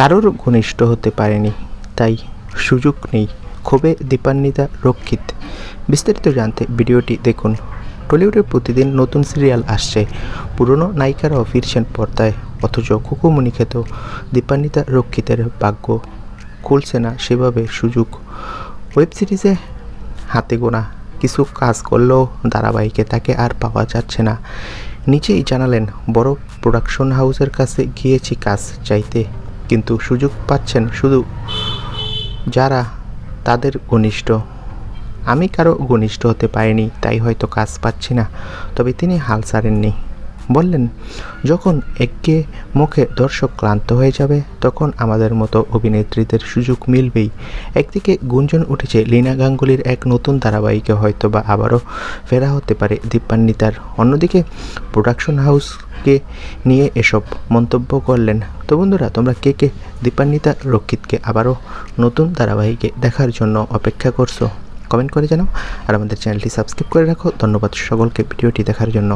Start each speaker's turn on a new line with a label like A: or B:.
A: কারোর ঘনিষ্ঠ হতে পারেনি, তাই সুযোগ নেই। ক্ষোভে দীপান্বিতা রক্ষিত। বিস্তারিত জানতে ভিডিওটি দেখুন। টলিউডে প্রতিদিন নতুন সিরিয়াল আসছে। পুরনো নায়িকারাও ফিরছেন পর্দায়, অথচ কুকুমনি খেত দীপান্বিতা রক্ষিতের ভাগ্য। খুলছে না সেভাবে সুযোগ। ওয়েব সিরিজে হাতে গোনা কিছু কাজ করলেও ধারাবাহিকে তাকে আর পাওয়া যাচ্ছে না। নিচেই জানালেন, বড় প্রোডাকশন হাউসের কাছে গিয়েছি কাজ চাইতে। কিন্তু সুযোগ পাচ্ছেন শুধু যারা তাদের ঘনিষ্ঠ। আমি কারও ঘনিষ্ঠ হতে পারিনি, তাই হয়তো কাজ পাচ্ছি না। তবে তিনি হাল ছাড়েননি। বললেন, যখন একে মুখে দর্শক ক্লান্ত হয়ে যাবে, তখন আমাদের মতো অভিনেত্রীদের সুযোগ মিলবেই। একদিকে গুঞ্জন উঠেছে লীনা গাঙ্গুলির এক নতুন ধারাবাহিকে হয়তো বা আবারও ফেরা হতে পারে দীপান্বিতার। অন্যদিকে প্রোডাকশন হাউসকে নিয়ে এসব মন্তব্য করলেন। তো বন্ধুরা, তোমরা কে কে দীপান্বিতা রক্ষিতকে আবারও নতুন ধারাবাহিকে দেখার জন্য অপেক্ষা করছ, কমেন্ট করে জানাও। আর আমাদের চ্যানেলটি সাবস্ক্রাইব করে রাখো। ধন্যবাদ সকলকে ভিডিওটি দেখার জন্য।